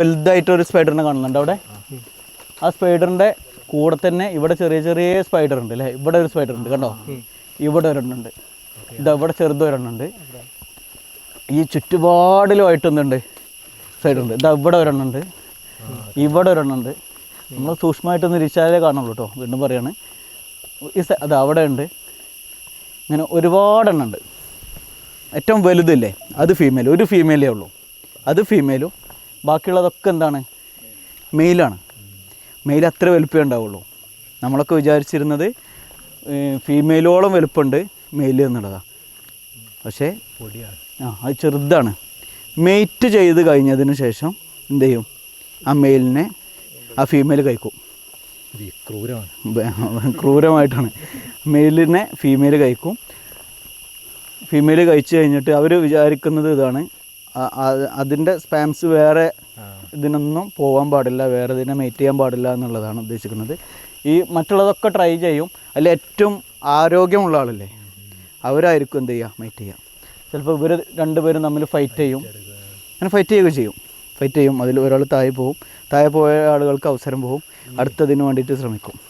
വലുതായിട്ട് ഒരു സ്പൈഡറിനെ കാണുന്നുണ്ട് അവിടെ. ആ സ്പൈഡറിന്റെ കൂടെ തന്നെ ഇവിടെ ചെറിയ ചെറിയ സ്പൈഡർ ഉണ്ട് അല്ലേ? ഇവിടെ ഒരു സ്പൈഡർ ഉണ്ട് കണ്ടോ? ഇവിടെ ഒരെണ്ണുണ്ട്. ഇതാ ഇവിടെ ചെറുത് ഒരെണ്ണുണ്ട്. ഈ ചുറ്റുപാടിലുമായിട്ട് ഒന്നുണ്ട് ഉണ്ട് ഇതാ ഇവിടെ ഒരെണ്ണുണ്ട്. ഇവിടെ ഒരെണ്ണുണ്ട്. നമ്മൾ സൂക്ഷ്മമായിട്ട് നിരീക്ഷിച്ചാലേ കാണുള്ളൂ കേട്ടോ. വീണ്ടും പറയാണ്. ഈ അത് അവിടെ ഉണ്ട് ഇങ്ങനെ ഒരുപാടെണ്ണം ഉണ്ട് ഏറ്റവും വലുതില്ലേ? അത് ഫീമെയിൽ ഒരു ഫീമെയിലേ ഉള്ളൂ. അത് ഫീമെയിലും ബാക്കിയുള്ളതൊക്കെ എന്താണ്? മെയിലാണ്. മെയിൽ അത്ര വലുപ്പമേ ഉണ്ടാവുള്ളൂ. നമ്മളൊക്കെ വിചാരിച്ചിരുന്നത് ഫീമെയിലോളം വലുപ്പമുണ്ട് മെയിൽ എന്നുള്ളതാണ് പക്ഷേ പൊടിയാണ് ആ അത് ചെറുതാണ്. മെയ്റ്റ് ചെയ്ത് കഴിഞ്ഞതിന് ശേഷം എന്ത് ചെയ്യും? ആ മെയിലിനെ ആ ഫീമെയിൽ കഴിക്കും. ക്രൂരമാണ്. ക്രൂരമായിട്ടാണ്. മെയിലിനെ ഫീമെയിൽ കഴിക്കും. ഫീമെയിൽ കഴിച്ചു കഴിഞ്ഞിട്ട് അവർ വിചാരിക്കുന്നത് ഇതാണ് അതിന്റെ സ്പാംസ് വേറെ ഇതിനൊന്നും പോകാൻ പാടില്ല വേറെ ഇതിനെ മെയ്റ്റ് ചെയ്യാൻ പാടില്ല എന്നുള്ളതാണ് ഉദ്ദേശിക്കുന്നത്. ഈ മറ്റുള്ളതൊക്കെ ട്രൈ ചെയ്യും. അതിൽ ഏറ്റവും ആരോഗ്യമുള്ള ആളല്ലേ? അവരായിരിക്കും എന്ത് ചെയ്യുക? മെയ്റ്റ് ചെയ്യുക. ചിലപ്പോൾ ഇവർ രണ്ടുപേരും തമ്മിൽ ഫൈറ്റ് ചെയ്യും. അങ്ങനെ ഫൈറ്റ് ചെയ്യുകയും ചെയ്യും. ഫൈറ്റ് ചെയ്യും. അതിൽ ഒരാൾ താഴെ പോവും. താഴെ പോയ ആളുകൾക്ക് അവസരം പോവും അടുത്തതിന് വേണ്ടിയിട്ട് ശ്രമിക്കും.